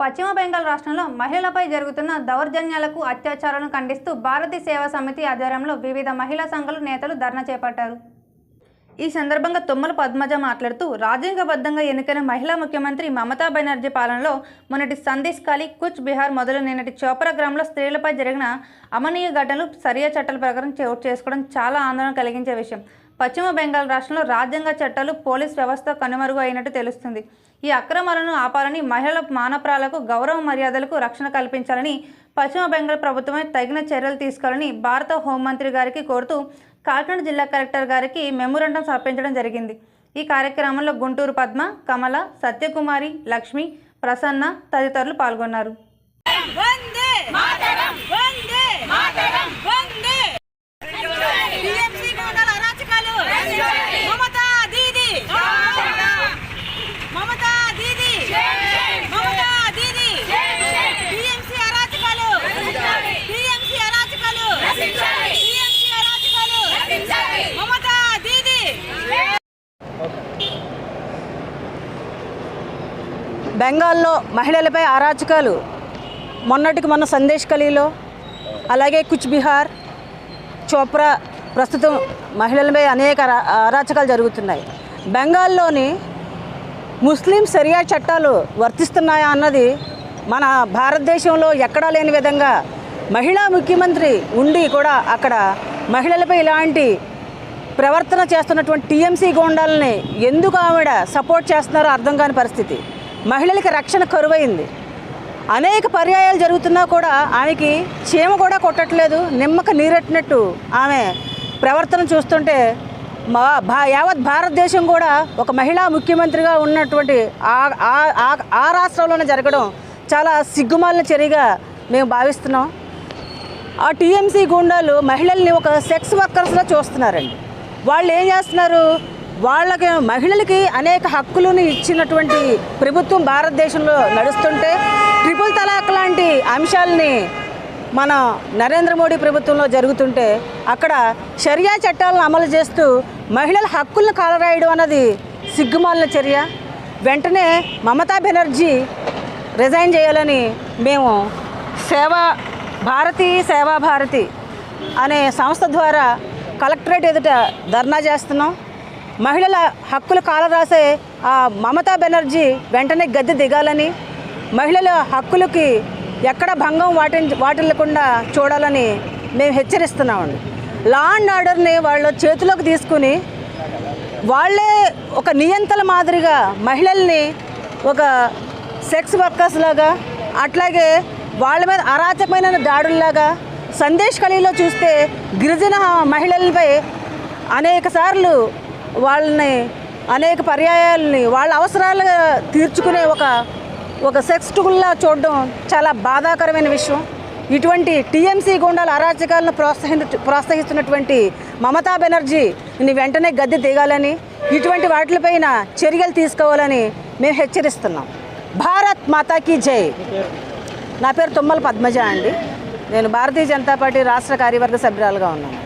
పశ్చిమ బెంగాల్ రాష్ట్రంలో మహిళలపై జరుగుతున్న దౌర్జన్యాలకు అత్యాచారాలను ఖండిస్తూ భారతీయ సేవా సమితి ఆధ్వర్యంలో వివిధ మహిళా సంఘాల నేతలు ధర్నా చేపట్టారు. ఈ సందర్భంగా తుమ్మల పద్మజ మాట్లాడుతూ రాజ్యాంగబద్ధంగా ఎన్నికైన మహిళా ముఖ్యమంత్రి మమతా బెనర్జీ పాలనలో మొన్నటి సందేశ్ ఖాళీ కుచ్ బీహార్ మొదలు నిన్నటి చోపరా గ్రామంలో స్త్రీలపై జరిగిన అమనీయ ఘటనలు సరియా చట్టాల ప్రకారం చోటు చేసుకోవడం చాలా ఆందోళన కలిగించే విషయం. పశ్చిమ బెంగాల్ రాష్ట్రంలో రాజ్యాంగ చట్టాలు పోలీస్ వ్యవస్థ కనుమరుగు అయినట్టు తెలుస్తుంది. ఈ అక్రమాలను ఆపాలని మహిళల మానప్రాలకు గౌరవ మర్యాదలకు రక్షణ కల్పించాలని పశ్చిమ బెంగాల్ ప్రభుత్వమే తగిన చర్యలు తీసుకోవాలని భారత హోంమంత్రి గారికి కోరుతూ కాకినాడ జిల్లా కలెక్టర్ గారికి మెమోరండం సమర్పించడం జరిగింది. ఈ కార్యక్రమంలో గుంటూరు పద్మ కమల సత్యకుమారి లక్ష్మి ప్రసన్న తదితరులు పాల్గొన్నారు వందే మాతరం వందే మాతరం వందే టీఎంసీ గోండాల అరాచకాలు మమతా దీది మమతా దీది మమతా దీది టీఎంసీ అరాచకాలు టీఎంసీ అరాచకాలు టీఎంసీ అరాచకాలు మమతా దీది బెంగాల్లో మహిళలపై అరాచకాలు. మొన్నటికి మొన్న సందేశ్ ఖలీలో అలాగే కుచ్ బిహార్ చోప్రా ప్రస్తుతం మహిళలపై అనేక అరాచకాలు జరుగుతున్నాయి. బెంగాల్లోని ముస్లిం సరియా చట్టాలు వర్తిస్తున్నాయా అన్నది మన భారతదేశంలో ఎక్కడా లేని విధంగా మహిళా ముఖ్యమంత్రి ఉండి కూడా అక్కడ మహిళలపై ఇలాంటి ప్రవర్తన చేస్తున్నటువంటి టీఎంసీ గోండాలని ఎందుకు ఆవిడ సపోర్ట్ చేస్తున్నారో అర్థం కాని పరిస్థితి. మహిళలకి రక్షణ కరువైంది. అనేక పర్యాయాలు జరుగుతున్నా కూడా ఆమెకి చీమ కూడా కొట్టట్లేదు నిమ్మక నీరెట్టినట్టు ఆమె ప్రవర్తన చూస్తుంటే మా భా యావత్ భారతదేశం కూడా ఒక మహిళా ముఖ్యమంత్రిగా ఉన్నటువంటి ఆ- ఆ- ఆ- రాష్ట్రంలోనే జరగడం చాలా సిగ్గుమాలిన చర్యగా మేము భావిస్తున్నాం. ఆ టీఎంసీ గుండాలు మహిళల్ని ఒక సెక్స్ వర్కర్స్లో చూస్తున్నారండి. వాళ్ళు ఏం చేస్తున్నారు? వాళ్ళకి మహిళలకి అనేక హక్కులను ఇచ్చినటువంటి ప్రభుత్వం భారతదేశంలో నడుస్తుంటే ట్రిపుల్ తలాక్ లాంటి అంశాలని మన నరేంద్ర మోడీ ప్రభుత్వంలో జరుగుతుంటే అక్కడ షరియా చట్టాలను అమలు చేస్తూ మహిళల హక్కులను కాలరాయడం అన్నది సిగ్గుమాలిన చర్య. వెంటనే మమతా బెనర్జీ రిజైన్ చేయాలని మేము సేవా భారతి సేవా భారతి అనే సంస్థ ద్వారా కలెక్టరేట్ ఎదుట ధర్నా చేస్తున్నాం. మహిళల హక్కులు కాలరాసే ఆ మమతా బెనర్జీ వెంటనే గద్దె దిగాలని మహిళల హక్కులకి ఎక్కడ భంగం వాటి వాటిల్లకుండా చూడాలని మేము హెచ్చరిస్తున్నామండి. లా అండ్ ఆర్డర్ని వాళ్ళ చేతిలోకి తీసుకుని వాళ్ళే ఒక నియంతల మాదిరిగా మహిళల్ని ఒక సెక్స్ వర్కర్స్ లాగా అట్లాగే వాళ్ళ మీద అరాచకమైన దాడుల్లాగా సందేశ్ కళీలో చూస్తే గిరిజన మహిళలపై అనేక సార్లు వాళ్ళని అనేక పర్యాయాలని వాళ్ళ అవసరాలు తీర్చుకునే ఒక ఒక సెక్స్ టూల్లా చూడడం చాలా బాధాకరమైన విషయం. ఇటువంటి టీఎంసీ గుండాల అరాచకాలను ప్రోత్సహి ప్రోత్సహిస్తున్నటువంటి మమతా బెనర్జీ ని వెంటనే గద్దె దిగాలని ఇటువంటి వాటిపైన చర్యలు తీసుకోవాలని మేము హెచ్చరిస్తున్నాం. భారత్ మాతాకి జై. నా పేరు తుమ్మల పద్మజ అండి. నేను భారతీయ జనతా పార్టీ రాష్ట్ర కార్యవర్గ సభ్యురాలుగా ఉన్నాను.